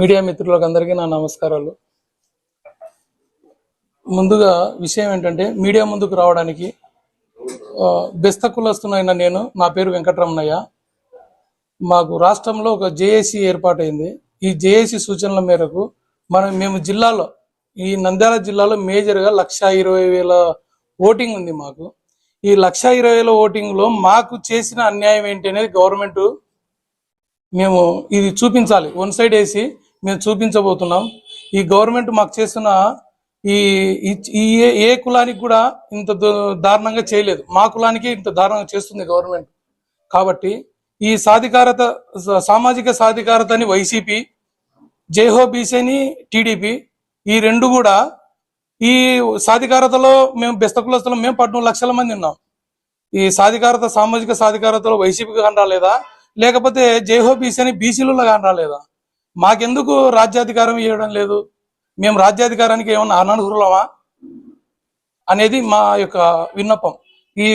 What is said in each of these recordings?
Media మిత్రులకు అందరికీ నా నమస్కారాలు. ముందుగా విషయం ఏంటంటే మీడియా ముందుకు రావడానికి బెస్త కులస్తునైన నేను నా పేరు వెంకటరమణయ్య. మాకు రాష్ట్రంలో ఒక జేఏసీ ఏర్పాటైంది. ఈ జేఏసీ సూచనల మేరకు మనం మేము జిల్లాలో ఈ నంద్యాల జిల్లాలో మేజర్గా లక్ష ఇరవై వేల ఓటింగ్ ఉంది మాకు. ఈ లక్ష ఇరవై వేల ఓటింగ్లో మాకు చేసిన అన్యాయం ఏంటి అనేది గవర్నమెంట్ మేము ఇది చూపించాలి. వన్ సైడ్ వేసి మేము చూపించబోతున్నాం. ఈ గవర్నమెంట్ మాకు చేస్తున్న ఈ ఈ- ఏ- ఏ కులానికి కూడా ఇంత దారుణంగా చేయలేదు. మా కులానికి ఇంత దారుణంగా చేస్తుంది గవర్నమెంట్. కాబట్టి ఈ సాధికారత సామాజిక సాధికారతని వైసీపీ జైహో బీసీని టీడీపీ ఈ రెండు కూడా ఈ సాధికారతలో మేము బెస్త కులస్తులు మేము పద్నాలుగు లక్షల మంది ఉన్నాం. ఈ సాధికారత సామాజిక సాధికారతలో వైసీపీకి కానీ రాలేదా? లేకపోతే జైహో బీసీ అని బీసీలలో కానీ రాలేదా? మాకెందుకు రాజ్యాధికారం ఇవ్వడం లేదు? మేము రాజ్యాధికారానికి ఏమన్నా అనర్హులమా అనేది మా యొక్క విన్నపం. ఈ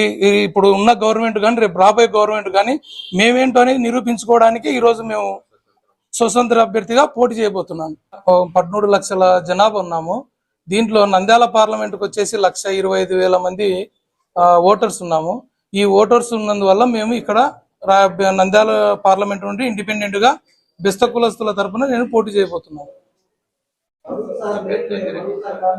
ఇప్పుడు ఉన్న గవర్నమెంట్ కానీ రేపు రాబోయే గవర్నమెంట్ కానీ మేమేంటో అనేది నిరూపించుకోవడానికి ఈరోజు మేము స్వతంత్ర అభ్యర్థిగా పోటీ చేయబోతున్నాను పదమూడు లక్షల జనాభా ఉన్నాము. దీంట్లో నంద్యాల పార్లమెంట్కి వచ్చేసి లక్ష ఇరవై ఐదు వేల మంది ఆ, ఓటర్స్ ఉన్నాము. ఈ ఓటర్స్ ఉన్నందువల్ల మేము ఇక్కడ నంద్యాల పార్లమెంట్ నుండి ఇండిపెండెంట్గా బెస్త కులస్తుల తరపున నేను పోటీ చేయబోతున్నాను.